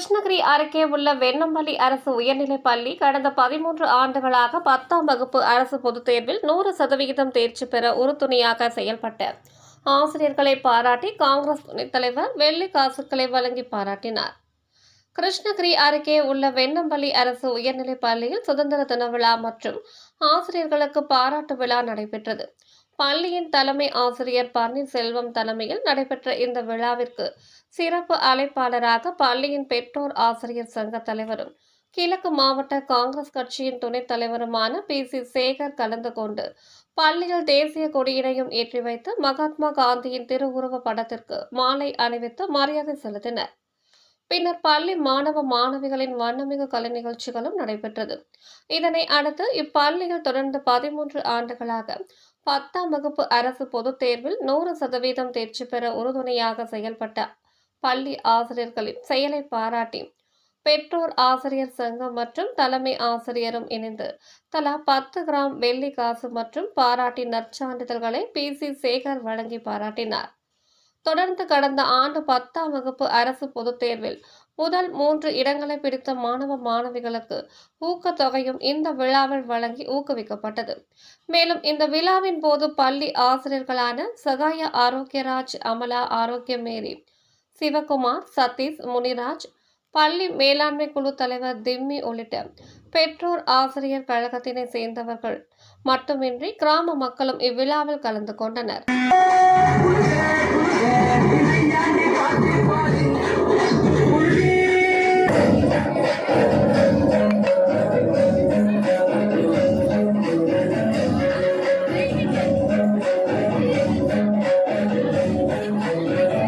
கிருஷ்ணகிரி அருகே உள்ள வெண்ணம்பள்ளி அரசு உயர்நிலைப் பள்ளி கடந்த பதிமூன்று ஆண்டுகளாக பத்தாம் வகுப்பு அரசு பொதுத் தேர்வில் நூறு சதவிகிதம் தேர்ச்சி பெற உறுதுணையாக செயல்பட்ட. ஆசிரியர்களை பாராட்டி காங்கிரஸ் துணைத் தலைவர் வெள்ளி காசுகளை வழங்கி பாராட்டினார். கிருஷ்ணகிரி அருகே உள்ள வெண்ணம்பள்ளி அரசு உயர்நிலைப் பள்ளியில் சுதந்திர தின விழா மற்றும் ஆசிரியர்களுக்கு பாராட்டு விழா நடைபெற்றது. பள்ளியின் தலைமை ஆசிரியர் பன்னீர்செல்வம் தலைமையில் நடைபெற்ற இந்த விழாவிற்கு சிறப்பு அழைப்பாளராக பள்ளியின் பெற்றோர் ஆசிரியர் சங்க தலைவரும் கிழக்கு மாவட்ட காங்கிரஸ் கட்சியின் துணைத் தலைவருமான பி. சி. சேகர் கலந்து கொண்டு பள்ளியில் தேசிய கொடியினையும் ஏற்றி வைத்து மகாத்மா காந்தியின் திருவுருவ படத்திற்கு மாலை அணிவித்து மரியாதை செலுத்தினர். பின்னர் பள்ளி மாணவ மாணவிகளின் வண்ணமிகு கலை நிகழ்ச்சிகளும் நடைபெற்றது. இதனை அடுத்து இப்பள்ளியில் தொடர்ந்து பதிமூன்று ஆண்டுகளாக பத்தாம் வகுப்பு அரசு பொதுத் தேர்வில் நூறு சதவீதம் தேர்ச்சி பெற உறுதுணையாக செயல்பட்ட பள்ளி ஆசிரியர்களின் செயலை பாராட்டி பெற்றோர் ஆசிரியர் சங்கம் மற்றும் தலைமை ஆசிரியரும் இணைந்து தலா பத்து கிராம் வெள்ளி காசு மற்றும் பாராட்டி நற்சான்றிதழ்களை பி. சி. சேகர் வழங்கி பாராட்டினார். தொடர்ந்து கடந்த ஆண்டு பத்தாம் வகுப்பு அரசு பொதுத் தேர்வில் முதல் மூன்று இடங்களை பிடித்த மாணவ மாணவிகளுக்கு ஊக்கத்தொகையும் இந்த விழாவில் வழங்கி ஊக்குவிக்கப்பட்டது. மேலும் இந்த விழாவின் போது பள்ளி ஆசிரியர்களான சகாய ஆரோக்கியராஜ் அமலா ஆரோக்கியமேரி சிவகுமார் சதீஷ் முனிராஜ் பள்ளி மேலாண்மை குழு தலைவர் திம்மி உள்ளிட்ட பெற்றோர் ஆசிரியர் கழகத்தினை சேர்ந்தவர்கள் மட்டுமின்றி கிராம மக்களும் இவ்விழாவில் கலந்து கொண்டனர்.